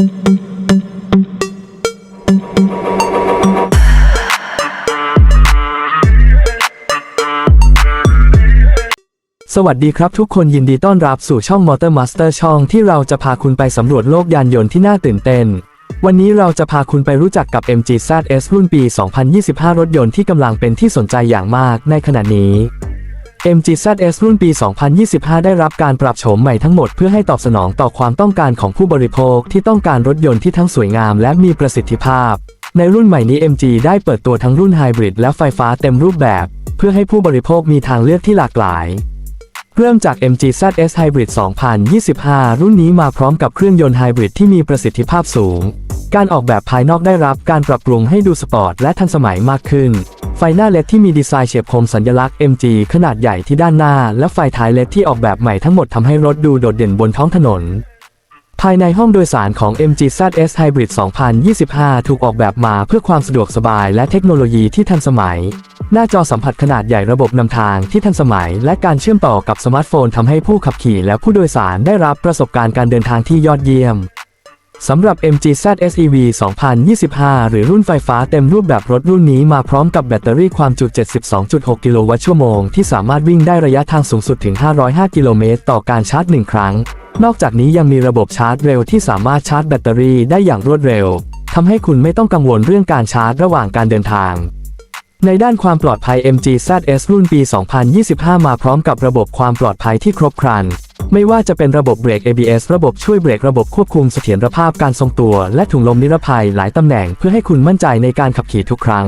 สวัสดีครับทุกคนยินดีต้อนรับสู่ช่อง Motor Master ช่องที่เราจะพาคุณไปสำรวจโลกยานยนต์ที่น่าตื่นเต้น วันนี้เราจะพาคุณไปรู้จักกับ MG ZS รุ่นปี 2025 รถยนต์ที่กำลังเป็นที่สนใจอย่างมากในขณะนี้ MG ZS รุ่นปี 2025 ได้รับการปรับโฉมใหม่ทั้งหมดเพื่อให้ตอบสนองต่อความต้องการของผู้บริโภคที่ต้องการรถยนต์ที่ทั้งสวยงามและมีประสิทธิภาพ ในรุ่นใหม่นี้ MG ได้เปิดตัวทั้งรุ่นไฮบริดและไฟฟ้าเต็มรูปแบบ เพื่อให้ผู้บริโภคมีทางเลือกที่หลากหลาย เริ่มจาก MG ZS Hybrid 2025 รุ่นนี้มาพร้อมกับเครื่องยนต์ไฮบริดที่มีประสิทธิภาพสูง การออกแบบภายนอกได้รับการปรับปรุงให้ดูสปอร์ตและทันสมัยมากขึ้น ไฟหน้าเลดที่มีดีไซน์เฉียบคมสัญลักษณ์ MG ขนาดใหญ่ที่ด้านหน้า และไฟท้ายเลดที่ออกแบบใหม่ทั้งหมดทำให้รถดูโดดเด่นบนท้องถนน ภายในห้องโดยสารของ MG ZS Hybrid 2025 ถูกออกแบบมาเพื่อความสะดวกสบายและเทคโนโลยีที่ทันสมัย หน้าจอสัมผัสขนาดใหญ่ระบบนำทางที่ทันสมัย และการเชื่อมต่อกับสมาร์ทโฟนทำให้ผู้ขับขี่และผู้โดยสารได้รับประสบการณ์การเดินทางที่ยอดเยี่ยม สำหรับ MG ZS EV 2025 หรือรุ่นไฟฟ้าเต็มรูปแบบรถรุ่นนี้มาพร้อมกับแบตเตอรี่ความจุ 72.6 กิโลวัตต์ชั่วโมง ที่สามารถวิ่งได้ระยะทางสูงสุดถึง 505 กิโลเมตรต่อการชาร์จ 1 ครั้ง นอกจากนี้ยังมีระบบชาร์จเร็วที่สามารถชาร์จแบตเตอรี่ได้อย่างรวดเร็ว ทำให้คุณไม่ต้องกังวลเรื่องการชาร์จระหว่างการเดินทางในด้านความปลอดภัย MG ZS รุ่นปี 2025 มาพร้อมกับระบบความปลอดภัยที่ครบครัน ไม่ว่าจะเป็นระบบเบรก ABS ระบบช่วยเบรกระบบควบคุมเสถียรภาพการทรงตัว และถุงลมนิรภัยหลายตำแหน่งเพื่อให้คุณมั่นใจในการขับขี่ทุกครั้ง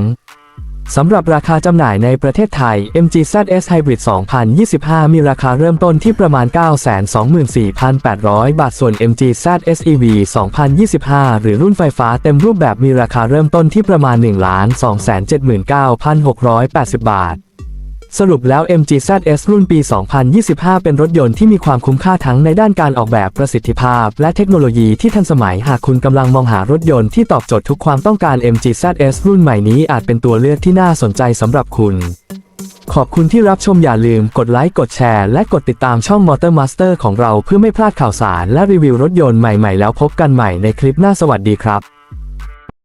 สำหรับราคาจำหน่ายในประเทศไทย MG ZS Hybrid 2025 มีราคาเริ่มต้นที่ประมาณ 924,800 บาท ส่วน MG ZS EV 2025 หรือรุ่นไฟฟ้าเต็มรูปแบบมีราคาเริ่มต้นที่ประมาณ 1,279,680 บาท สรุปแล้ว MG ZS รุ่นปี 2025 เป็นรถยนต์ที่มีความคุ้มค่าทั้งในด้านการออกแบบประสิทธิภาพ และเทคโนโลยีที่ทันสมัยหากคุณกำลังมองหารถยนต์ที่ตอบโจทย์ทุกความต้องการ MG ZS รุ่นใหม่นี้อาจเป็นตัวเลือกที่น่าสนใจสำหรับคุณ ขอบคุณที่รับชมอย่าลืมกดไลค์กดแชร์และกดติดตามช่อง Motor Master ของเราเพื่อไม่พลาดข่าวสารและรีวิวรถยนต์ใหม่ๆ แล้วพบกันใหม่ในคลิปหน้าสวัสดีครับ